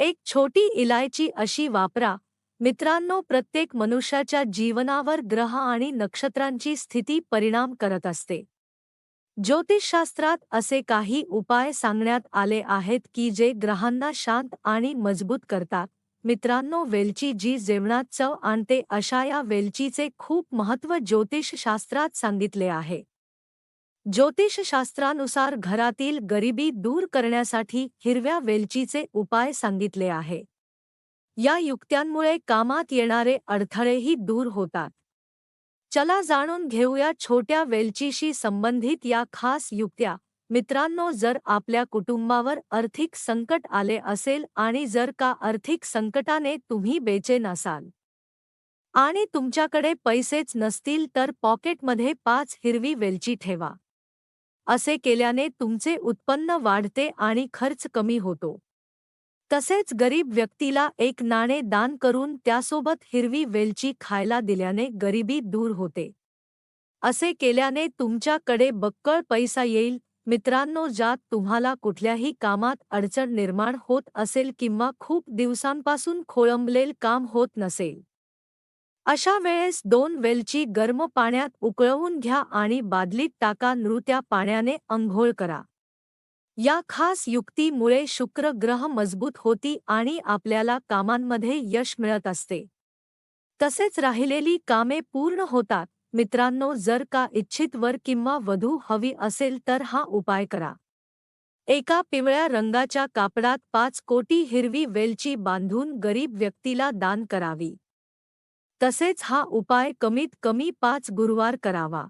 एक छोटी इलायची अशी वापरा. मित्रांनो प्रत्येक मनुष्याच्या जीवनावर ग्रह आणि नक्षत्रांची स्थिती परिणाम करत असते. ज्योतिषशास्त्रात असे काही उपाय सांगण्यात आले आहेत की जे ग्रहांना शांत आणि मजबूत करतात. मित्रांनो वेलची जी जेवणात चव आणते अशा या वेलचीचे खूप महत्त्व ज्योतिषशास्त्रात सांगितले आहे. ज्योतिषशास्त्रानुसार घरातील गरिबी दूर करण्यासाठी हिरव्या वेलचीचे उपाय सांगितले आहे. या युक्त्यांमुळे कामात येणारे अडथळेही दूर होतात. चला जाणून घेऊया छोट्या वेलचीशी संबंधित या खास युक्त्या. मित्रांनो जर आपल्या कुटुंबावर आर्थिक संकट आले असेल आणि जर का आर्थिक संकटाने तुम्ही बेचेन असाल आणि तुमच्याकडे पैसेच नसतील तर पॉकेटमध्ये पाच हिरवी वेलची ठेवा. असे केल्याने तुमचे उत्पन्न वाढते आणि खर्च कमी होतो. तसेच गरीब व्यक्तीला एक नाणे दान करून त्यासोबत हिरवी वेलची खायला दिल्याने गरिबी दूर होते. असे केल्याने तुमच्याकडे बक्कळ पैसा येईल. मित्रांनो ज्यात तुम्हाला कुठल्याही कामात अडचण निर्माण होत असेल किंवा खूप दिवसांपासून खोळंबलेल काम होत नसेल. अशा वेळेस दोन वेलची गर्म पाण्यात उकळवून घ्या आणि बादलीत टाका नृत्या पाण्याने अंघोळ करा. या खास युक्तीमुळे शुक्र ग्रह मजबूत होती आणि आपल्याला कामांमध्ये यश मिळत असते. तसेच राहिलेली कामे पूर्ण होतात. मित्रांनो जर का इच्छित वर किंवा वधू हवी असेल तर हा उपाय करा. एका पिवळ्या रंगाच्या कापडात पाच कोटी हिरवी वेलची बांधून गरीब व्यक्तीला दान करावी. तसेच हा उपाय कमीत कमी पाच गुरुवार करावा.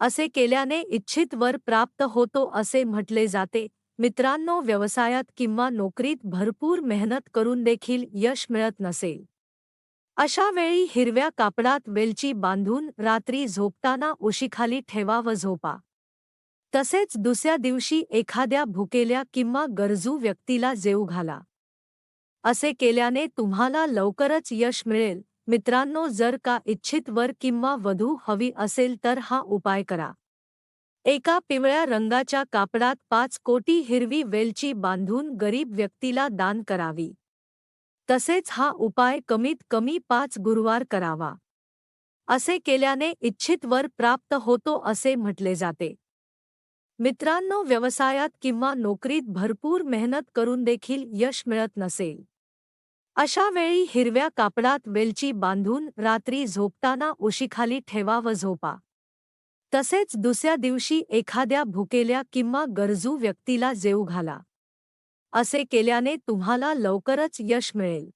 असे केल्याने इच्छित वर प्राप्त होतो असे म्हटले जाते. मित्रांनो व्यवसायात किंवा नोकरीत भरपूर मेहनत करून देखील यश मिळत नसेल. अशा वेळी हिरव्या कापडात वेलची बांधून रात्री झोपताना उशीखाली ठेवा व झोपा. तसेच दुसऱ्या दिवशी एखाद्या भुकेल्या किंवा गरजू व्यक्तीला जेऊ घाला. असे केल्याने तुम्हाला लवकरच यश मिळेल. मित्रांनो जर का इच्छित वर किंवा वधू हवी असेल तर हा उपाय करा. एका पिवळ्या रंगाच्या कापडात पाच कोटी हिरवी वेलची बांधून गरीब व्यक्तीला दान करावी. तसेच हा उपाय कमीत कमी पाच गुरुवार करावा. असे केल्याने इच्छित वर प्राप्त होतो असे म्हटले जाते. मित्रांनो व्यवसायात किंवा नोकरीत भरपूर मेहनत करून देखील यश मिळत नसेल. अशा वेळी हिरव्या कापडात वेलची बांधून रात्री झोपताना उशीखाली ठेवा व झोपा. तसेच दुसऱ्या दिवशी एखाद्या भुकेल्या किंवा गरजू व्यक्तीला जेऊ घाला. असे केल्याने तुम्हाला लवकरच यश मिळेल.